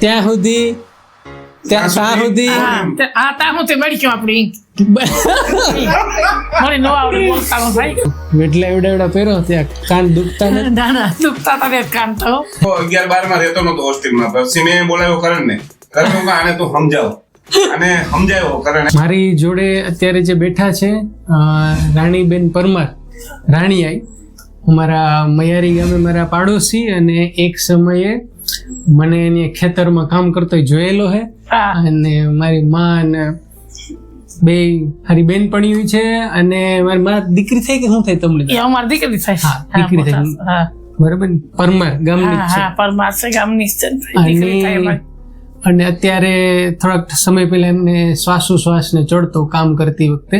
ત્યાં સુધી ત્યાં ત્યાં સુધી? આ ત્યાં હું તે મળી ગયો આપણી મને નો આવડે બોલતા ભાઈ. મેટલા એવડા એવડા પહેરો ત્યાં કાન દુખતા ને ના ના દુખતા તને કામ તો. તો અગિયાર બારમાં રહેતો નતો હોસ્ટેલમાં. પછી મેં બોલાવ્યો કરણ ને. કરણ આને તો સમજાવ. અને સમજાયો કરણ. મારી જોડે અત્યારે જે બેઠા છે રાણીબેન પરમાર રાણીયાઈ. મારા મયારી ગામે મારા પાડોશી અને એક સમયે મને એની ખેતરમાં કામ કરતો જોયેલો હે. અને મારી માં અને બે હારી પણ છે અને મારી માં દીકરી થઈ કે શું થાય તમને અમારી દીકરી થાય હા, દીકરી હા. બરાબર પરમાર ગામની છે. હા પરમાર છે ગામની છે. દીકરી થાય અને અને અત્યારે થોડાક સમય પહેલા એમને શ્વાસોશ્વાસને ચડતો કામ કરતી વખતે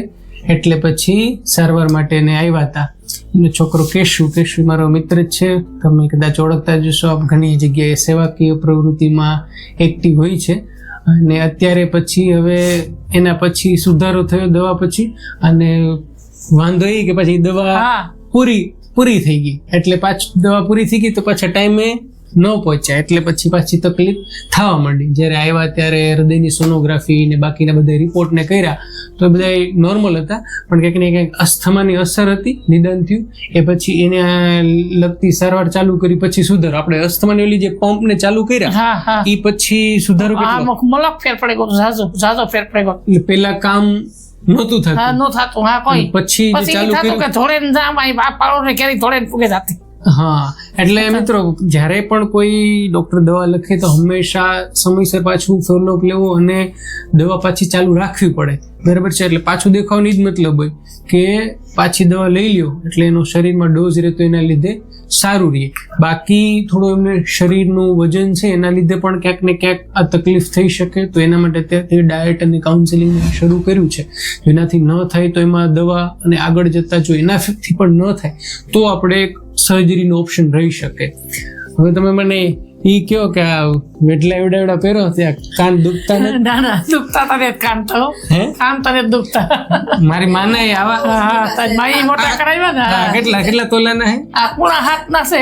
એટલે પછી સારવાર માટે એને આવ્યા હતા. એમનો છોકરો કેશુ કેશુ મારો મિત્ર જ છે. તમે કદાચ ઓળખતા જશો આપ ઘણી જગ્યાએ સેવાકીય પ્રવૃત્તિમાં એક્ટિવ હોય છે. અને અત્યારે પછી હવે એના પછી સુધારો થયો દવા પછી અને વાંધો એ કે પછી દવા હા. પૂરી પૂરી થઈ ગઈ. એટલે પાછી દવા પૂરી થઈ ગઈ તો પાછા ટાઈમે ન પહોંચ્યા. એટલે પછી પાછી તકલીફ થવા માંડી. જ્યારે આવ્યા ત્યારે હૃદયની સોનોગ્રાફી ને બાકીના બધા રિપોર્ટને કર્યા તો બધા નોર્મલ હતા. પણ કંઈક ને કંઈક અસ્થમાની અસર હતી નિદાન થયું. એ પછી એને લગતી સારવાર ચાલુ કરી પછી સુધારો. આપણે અસ્થમાની ઓલી જે પંપને ચાલુ કર્યા હા હા. એ પછી સુધારો હા મલક ફેર પડે ગયો ઝાઝો ઝાઝો ફેર પડે ગયો. પેલા કામ નહોતું હા થતું. નો થતું હા કોઈ. પછી ચાલુ કર્યું. કે ધોળે ને જામ આ પાડો ને ક્યારેય ધોળે ને પૂગે જાતી. હા એટલે મિત્રો જ્યારે પણ કોઈ ડૉક્ટર દવા લખે તો હંમેશા સમયસર પાછું ફોલોઅપ લેવો અને દવા પાછી ચાલુ રાખવી પડે. બરાબર છે? એટલે પાછું દેખાવાની જ મતલબ હોય કે પાછી દવા લઈ લ્યો એટલે એનો શરીરમાં ડોઝ રહેતો એના લીધે સારું રહે. બાકી થોડું એમને શરીરનું વજન છે એના લીધે પણ ક્યાંક ને ક્યાંક આ તકલીફ થઈ શકે. તો એના માટે અત્યારે ડાયટ અને કાઉન્સેલિંગ શરૂ કર્યું છે. એનાથી ન થાય તો એમાં દવા અને આગળ જતા જો એનાથી પણ ન થાય તો આપણે સર્જરીનો ઓપ્શન રહી શકે. હવે તમે મને એ કયો કે આ વેટલા એવડા એવડા પહેરો ત્યાં કાન દુખતા નથી? ના ના દુખતા તને કાન તો કાન તને દુખતા. મારી માને આવા હા હા તારી માઈ મોટા કરાવ્યા ને? કેટલા કેટલા તોલાના હે? આ પૂણા હાથ ના છે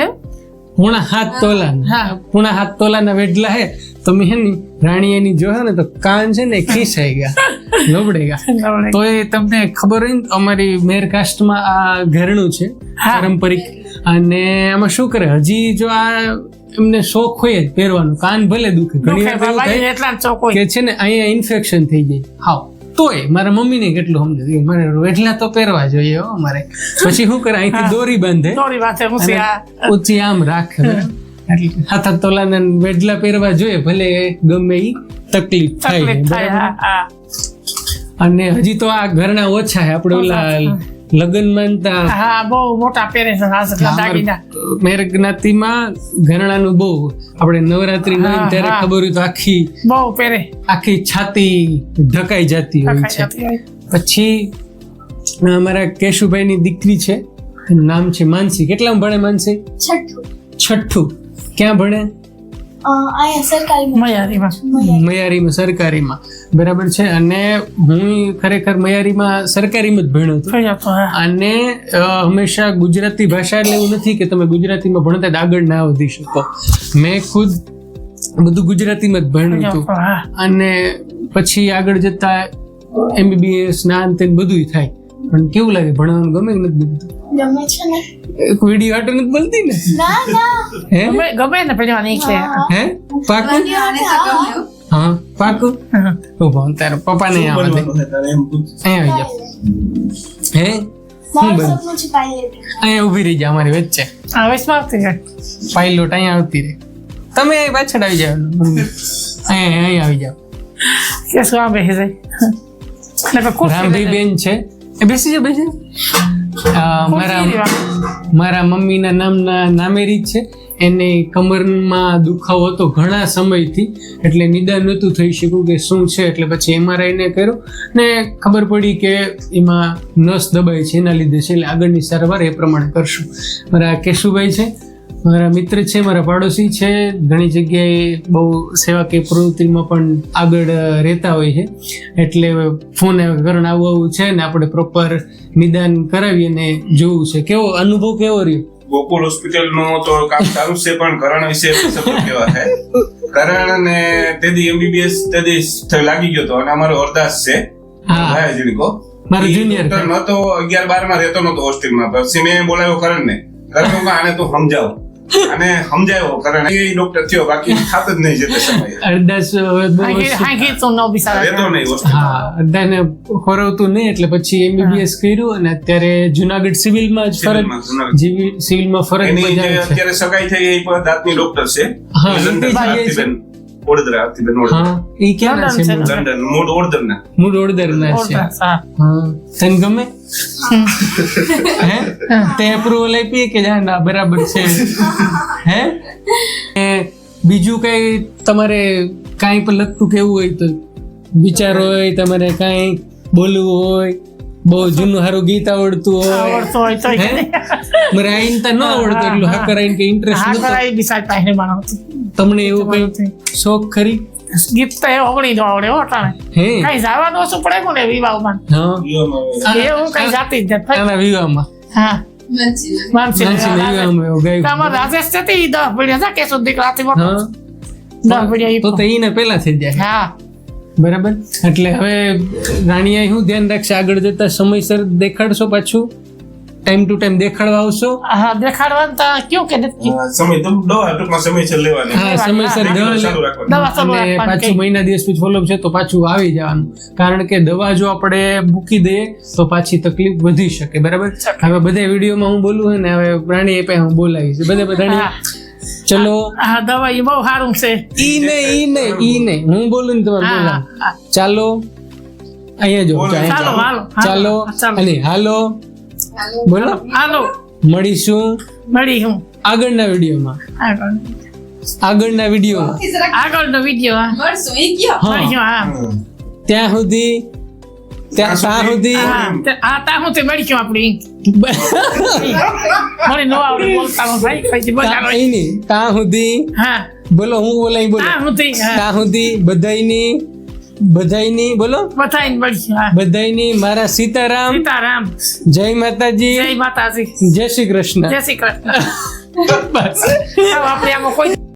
પૂણા હાથ તોલા હા. પૂણા હાથ તોલાના વેટલા હે. તો મેં હે ને રાણી એની જો ને તો કાન છે ને ખીસાઈ ગયા. લોબડે ગયા. તો એ તમને ખબર હોય ને અમારી મેર કાસ્ટમાં આ ઘરેણું છે પારંપરિક અને આમાં શું કરે? હજી જો આ એમને શોખ હોય જ પહેરવાનું. કાન ભલે દુખે. ઘણી વાર કે છે ને અહીંયા ઇન્ફેક્શન થઈ જાય. હાવ. તોય મારા મમ્મીને કેટલું સમજે? મારે એટલા તો પહેરવા જોઈએ હો મારે પછી શું કરે? અહીંથી દોરી બાંધે દોરી આ. ઊંચી આમ રાખે. એટલે હાથ હાથ તોલાના વેડલા પહેરવા જોઈએ ભલે ગમે એ તકલીફ થાય અને હજી તો આ ઘરના ઓછા છે. આપણે ઓલા લગ્નમાં માનતા હા બહુ મોટા પહેરે છે હાથ એટલા દાગીના. મેર જ્ઞાતિમાં ઘરણાનું બહુ. આપણે નવરાત્રી ન ત્યારે ખબર હોય તો આખી બહુ પહેરે. આખી છાતી ઢકાઈ જતી હોય છે. પછી અમારા અમારા કેશુભાઈની દીકરી છે. નામ છે માનસી. કેટલા ભણે માનસી? છઠ્ઠું. છઠ્ઠું. ક્યાં ભણે? અહીંયા મયારીમાં. મયારીમાં સરકારીમાં. બરાબર છે? અને હું ખરેખર મયારીમાં સરકારીમાં જ ભણ્યો હતો. અને હંમેશા ગુજરાતી ભાષા એટલે એવું નથી કે તમે ગુજરાતીમાં ભણતા જ આગળ ના વધી શકો. મેં ખુદ બધું ગુજરાતીમાં જ ભણ્યું હતું. અને પછી આગળ જતા એમબીબીએસ ના અંતે બધું થાય. પણ કેવું લાગે? ભણવાનું ગમે કે નથી ગમે છે ને. એક વીડિયો આટો નથી બોલતી ને? ના ના. હે? ગમે ગમે ને ભણવાની છે. હે? પાકું? હા પાકું? તો ભણ તારા પપ્પાને ને આવે. અહીંયા આવી જાઓ. હે? અહીંયા ઊભી રહી જા અમારી વચ્ચે. હા વચમાં આવતી જાય પાયલોટ અહીંયા આવતી રહે. તમે અહીં પાછળ આવી જાઓ. અહીંયા અહીંયા આવી જાઓ. કે શું આ બેસી જાય? રામભાઈ બેન છે. બેસી જાઓ બેસી મારા મારા મમ્મીના નામના નામેરી જ છે. એને કમરમાં દુખાવો હતો ઘણા સમયથી એટલે નિદાન નહોતું થઈ શક્યું કે શું છે એટલે પછી એમઆરઆઈ ને કર્યો. ને ખબર પડી કે એમાં નસ દબાય છે એના લીધે છે એટલે આગળની સારવાર એ પ્રમાણે કરશું. મારા કેશુભાઈ છે મારા મિત્ર છે મારા પાડોશી છે ઘણી જગ્યાએ બહુ સેવાકીય પ્રવૃત્તિમાં પણ આગળ રહેતા હોય છે. એટલે ફોન કરણ આવું આવું છે ને આપણે પ્રોપર નિદાન કરાવી અને જોવું છે. કેવો અનુભવ કેવો રહ્યો? ગોકુલ હોસ્પિટલનું તો કામ સારું છે પણ કરણ વિશે કેવા છે કરણ ને તેદી એમબીબીએસ તેદી લાગી ગયો તો અને અમારો અરદાસ છે. હા. ભાઈ જીણીકો મારો જુનિયર નતો અગિયાર બારમાં રહેતો નતો હોસ્ટેલમાં પછી મેં બોલાવ્યો કરણ ને કરણ આને તો સમજાવ. અને સમજાયો કારણ એ ડોક્ટર થયો બાકી ખાત જ નહીં જતે સમય. અરદાસ રહેતો નહીં હા અરદાને ખોરવતું નહીં એટલે પછી એમબીબીએસ કર્યું અને અત્યારે જુનાગઢ સિવિલમાં જ ફરજ. જીવી સિવિલમાં ફરજ બજાવે છે. અત્યારે સગાઈ થઈ એ પણ દાંતની ડોક્ટર છે. હા, એ જગ્યાએ છે. આરતીબેન ಮೂಡ್. ಓಡಿದ್ರನ್ನ હા. હા તને ગમે હે તે અપ્રુવલ આપીએ કે જાણ ના બરાબર છે હે એ બીજું કઈ તમારે કાંઈ પણ લગતું કેવું હોય તો વિચાર હોય તમારે કાંઈ બોલવું હોય બહુ જૂનું સારું ગીત આવડતું હોય. આવડતું હોય તો? આઈન તો ન આવડતું એટલું હાકર આઈન કે ઇન્ટરેસ્ટ હા નતો કરાવી બિચારી પાસે બનાવતું તમને એવું કઈ શોખ ખરી? ગીત તો એ ઓગણી નો આવડે હો અટાણે. હે? કઈ જવાનું ઓછું પડે કોને વિવાહમાં? હા. એ હું કઈ જાતી જ નથી. આના વિવાહમાં? હા. રાજેશ છે તે દસ પીડ્યા છે કે સુધી રાતે દસ પીડ્યા તો તો એને પેલા થઈ જાય. હા. બરાબર? એટલે હવે રાણીએ શું ધ્યાન રાખશે? આગળ જતા સમયસર દેખાડશો પાછું? ટાઈમ ટુ ટાઈમ દેખાડવા આવશો? હા દેખાડવા તો કયો કે સમય તો દવા ટૂંકમાં સમયસર લેવાની. હા સમયસર દવા અને પાછું મહિના દિવસ પછી ફોલોઅપ છે તો પાછું આવી જવાનું. કારણ કે દવા જો આપણે મૂકી દઈએ તો પાછી તકલીફ વધી શકે બરાબર? હવે બધા વિડીયોમાં હું બોલું ને હવે પ્રાણી એ હું બોલાવીશ. બધા બધા હા. રાણી ચલો. આ દવા એ બહુ સારું છે. ઈ ને ઈ ને ઈ ને હું બોલું ને તમારે બોલા ચાલો. અહીંયા જો ચાલો. હાલો ચાલો. ચાલો. અને હાલો. બોલો. હાલો. મળીશું. મળી હું. આગળના વિડીયોમાં. આગળના વિડીયોમાં. આગળનો વીડિયો મળશું. ઈ ગયો. હા. મળ્યો હા. હમ. ત્યાં સુધી ત્યાં ત્યાં સુધી હા તે- તા હું તે મળી ગયો આપણી મને નો આવડે બોલતા ભાઈ ત્યાં ઈ નહીં. ત્યાં સુધી હા. બોલો હું બોલાઈ બોલો. તા સુધી તે ત્યાં સુધી બધાઈની બધાઈની બોલો. બધાઈની મારા સીતારામ. સીતારામ. જય માતાજી. જય માતાજી. જય શ્રી કૃષ્ણ. જય શ્રી કૃષ્ણ. બસ. આપણે આમાં કોઈ